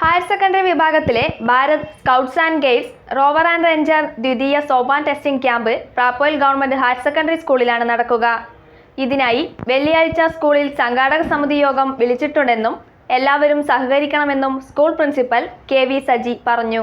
Higher secondary വിഭാഗത്തിലെ Bharat scouts and guides rover and ranger Dwitiya Sopan testing camp Prapoyil government higher secondary സ്കൂളിലാണ് നടക്കുക. ഇതിനായി വെള്ളിയാഴ്ച സ്കൂളിൽ സംഘാടക സമിതി യോഗം വിളിച്ചിട്ടുണ്ടെന്നും എല്ലാവരും സഹകരിക്കണമെന്നും school principal K V Saji പറഞ്ഞു.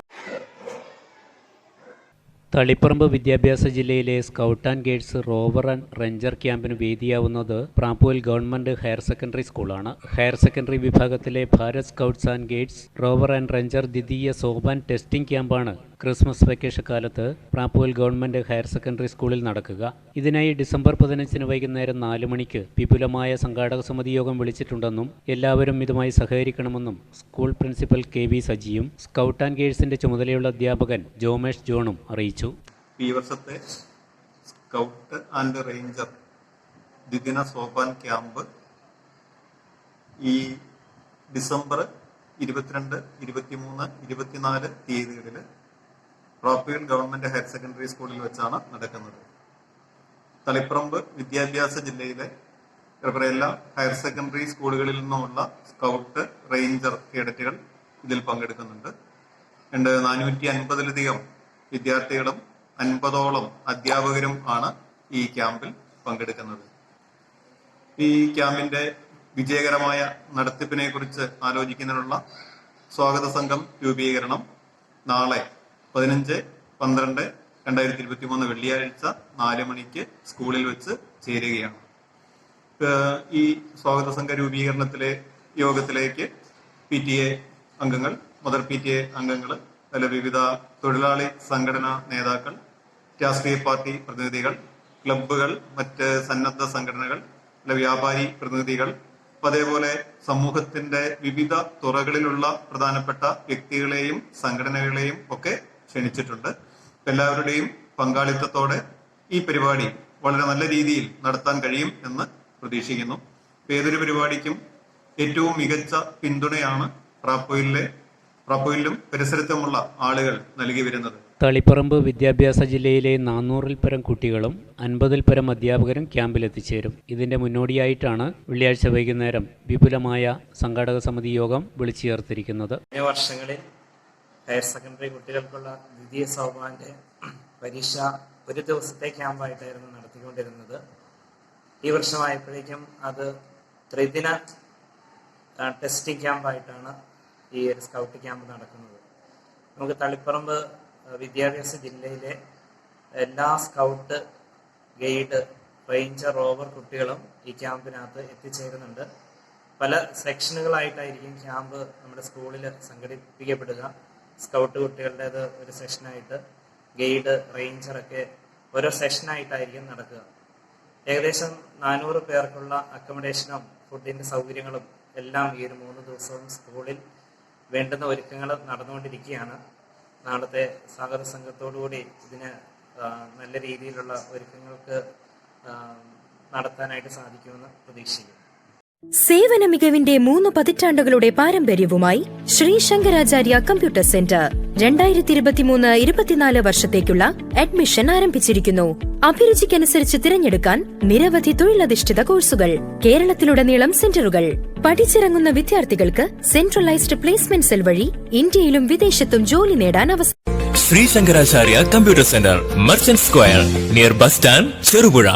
Taliparamba വിദ്യാഭ്യാസ ജില്ലയിലെ scout and guides rover and ranger ക്യാമ്പിന് വേദിയാവുന്നത് പ്രാപ്പൂൽ ഗവൺമെന്റ് ഹയർ സെക്കൻഡറി സ്കൂളാണ്. ഹയർ സെക്കൻഡറി വിഭാഗത്തിലെ Bharat scouts and guides rover and ranger Dwitiya Sopan testing ക്യാമ്പാണ് Christmas vacation കാലത്ത് പ്രാപ്പുവൽ ഗവൺമെന്റ് ഹയർ സെക്കൻഡറി സ്കൂളിൽ നടക്കുക. ഇതിനായി ഡിസംബർ പതിനഞ്ചിന് വൈകുന്നേരം നാല് മണിക്ക് വിപുലമായ സംഘാടക സമിതി യോഗം വിളിച്ചിട്ടുണ്ടെന്നും എല്ലാവരും ഇതുമായി സഹകരിക്കണമെന്നും സ്കൂൾ പ്രിൻസിപ്പൽ കെ വി സജിയും സ്കൗട്ട് ആൻഡ് ഗൈഡ്സിന്റെ ചുമതലയുള്ള അധ്യാപകൻ ജോമേഷ് ജോണും അറിയിച്ചു. ഈ വർഷത്തെ സ്കൗട്ട് ആൻഡ് റേഞ്ചർ ദ്വിദിന സോപാൻ ക്യാമ്പ് ഈ ഡിസംബർ ഇരുപത്തിരണ്ട് ഇരുപത്തിമൂന്ന് ഇരുപത്തിനാല് തീയതികളിൽ പ്രോപ്പീൽ ഗവൺമെന്റ് ഹയർ സെക്കൻഡറി സ്കൂളിൽ വെച്ചാണ് നടക്കുന്നത്. തളിപ്പറമ്പ് വിദ്യാഭ്യാസ ജില്ലയിലെ എല്ലാ ഹയർ സെക്കൻഡറി സ്കൂളുകളിൽ നിന്നുമുള്ള സ്കൗട്ട് റേഞ്ചർ കേഡറ്റുകൾ ഇതിൽ പങ്കെടുക്കുന്നുണ്ട്. രണ്ട് നാനൂറ്റി അൻപതിലധികം വിദ്യാർത്ഥികളും അൻപതോളം അധ്യാപകരും ആണ് ഈ ക്യാമ്പിൽ പങ്കെടുക്കുന്നത്. ഈ ക്യാമ്പിന്റെ വിജയകരമായ നടത്തിപ്പിനെ കുറിച്ച് ആലോചിക്കുന്നതിനുള്ള സ്വാഗത സംഘം രൂപീകരണം നാളെ പതിനഞ്ച് പന്ത്രണ്ട് രണ്ടായിരത്തി ഇരുപത്തി മൂന്ന് വെള്ളിയാഴ്ച നാല് മണിക്ക് സ്കൂളിൽ വെച്ച് ചേരുകയാണ്. ഈ സ്വാഗത സംഘ രൂപീകരണത്തിലെ യോഗത്തിലേക്ക് പി ടി എ അംഗങ്ങൾ മദർ പി ടി എ അംഗങ്ങൾ അതിലെ വിവിധ തൊഴിലാളി സംഘടനാ നേതാക്കൾ രാഷ്ട്രീയ പാർട്ടി പ്രതിനിധികൾ ക്ലബ്ബുകൾ മറ്റ് സന്നദ്ധ സംഘടനകൾ അല്ലെ വ്യാപാരി പ്രതിനിധികൾ അതേപോലെ സമൂഹത്തിന്റെ വിവിധ തുറകളിലുള്ള പ്രധാനപ്പെട്ട വ്യക്തികളെയും സംഘടനകളെയും ഒക്കെ ക്ഷണിച്ചിട്ടുണ്ട്. എല്ലാവരുടെയും പങ്കാളിത്തത്തോടെ ഈ പരിപാടി വളരെ നല്ല രീതിയിൽ നടത്താൻ കഴിയും എന്ന് പ്രതീക്ഷിക്കുന്നു. ഏതൊരു പരിപാടിക്കും ഏറ്റവും മികച്ച പിന്തുണയാണ് പ്രാപ്പോയിലെ പ്രാപ്പോയിലും പരിസരത്തുമുള്ള ആളുകൾ നൽകി വരുന്നത്. തളിപ്പറമ്പ് വിദ്യാഭ്യാസ ജില്ലയിലെ നാനൂറിൽ പരം കുട്ടികളും അൻപതിൽ പരം അധ്യാപകരും ക്യാമ്പിലെത്തിച്ചേരും ഇതിന്റെ മുന്നോടിയായിട്ടാണ് വെള്ളിയാഴ്ച വൈകുന്നേരം വിപുലമായ സംഘാടക സമിതി യോഗം വിളിച്ചു ചേർത്തിരിക്കുന്നത്. വർഷങ്ങളിൽ ഹയർ സെക്കൻഡറി കുട്ടികൾക്കുള്ള ദ്വിതീയ സൗമാന്റെ പരീക്ഷ ഒരു ദിവസത്തെ ക്യാമ്പായിട്ടായിരുന്നു നടത്തിക്കൊണ്ടിരുന്നത്. ഈ വർഷമായപ്പോഴേക്കും അത് ത്രിദിന ടെസ്റ്റിംഗ് ക്യാമ്പായിട്ടാണ് ഈ ഒരു സ്കൗട്ട് ക്യാമ്പ് നടക്കുന്നത്. നമുക്ക് തളിപ്പറമ്പ് വിദ്യാഭ്യാസ ജില്ലയിലെ എല്ലാ സ്കൗട്ട് ഗൈഡ് റേഞ്ചർ റോവർ കുട്ടികളും ഈ ക്യാമ്പിനകത്ത് എത്തിച്ചേരുന്നുണ്ട്. പല സെക്ഷനുകളായിട്ടായിരിക്കും ക്യാമ്പ് നമ്മുടെ സ്കൂളിൽ സംഘടിപ്പിക്കപ്പെടുക. സ്കൗട്ട് കുട്ടികളുടേത് ഒരു സെഷനായിട്ട് ഗൈഡ് റേഞ്ചർ ഒക്കെ ഓരോ സെഷനായിട്ടായിരിക്കും നടക്കുക. ഏകദേശം നാനൂറ് പേർക്കുള്ള അക്കോമഡേഷനും ഫുഡിന്റെ സൗകര്യങ്ങളും എല്ലാം ഈ ഒരു മൂന്ന് ദിവസവും സ്കൂളിൽ വേണ്ടുന്ന ഒരുക്കങ്ങൾ നടന്നുകൊണ്ടിരിക്കുകയാണ്. നാളത്തെ സ്വാഗത സംഘത്തോടുകൂടി ഇതിന് നല്ല രീതിയിലുള്ള ഒരുക്കങ്ങൾക്ക് നടത്താനായിട്ട് സാധിക്കുമെന്ന് പ്രതീക്ഷിക്കുന്നു. സേവന മികവിന്റെ മൂന്ന് പതിറ്റാണ്ടുകളുടെ പാരമ്പര്യവുമായി ശ്രീ ശങ്കരാചാര്യ കമ്പ്യൂട്ടർ സെന്റർ രണ്ടായിരത്തി ഇരുപത്തിമൂന്ന് ഇരുപത്തിനാല് വർഷത്തേക്കുള്ള അഡ്മിഷൻ ആരംഭിച്ചിരിക്കുന്നു. അഭിരുചിക്കനുസരിച്ച് തിരഞ്ഞെടുക്കാൻ നിരവധി തൊഴിലധിഷ്ഠിത കോഴ്സുകൾ കേരളത്തിലുടനീളം സെന്ററുകൾ പഠിച്ചിറങ്ങുന്ന വിദ്യാർത്ഥികൾക്ക് സെൻട്രലൈസ്ഡ് പ്ലേസ്മെന്റ് സെൽ വഴി ഇന്ത്യയിലും വിദേശത്തും ജോലി നേടാൻ അവസരം Sree Sankaracharya computer centre merchant square near bus stand Cherupuzha.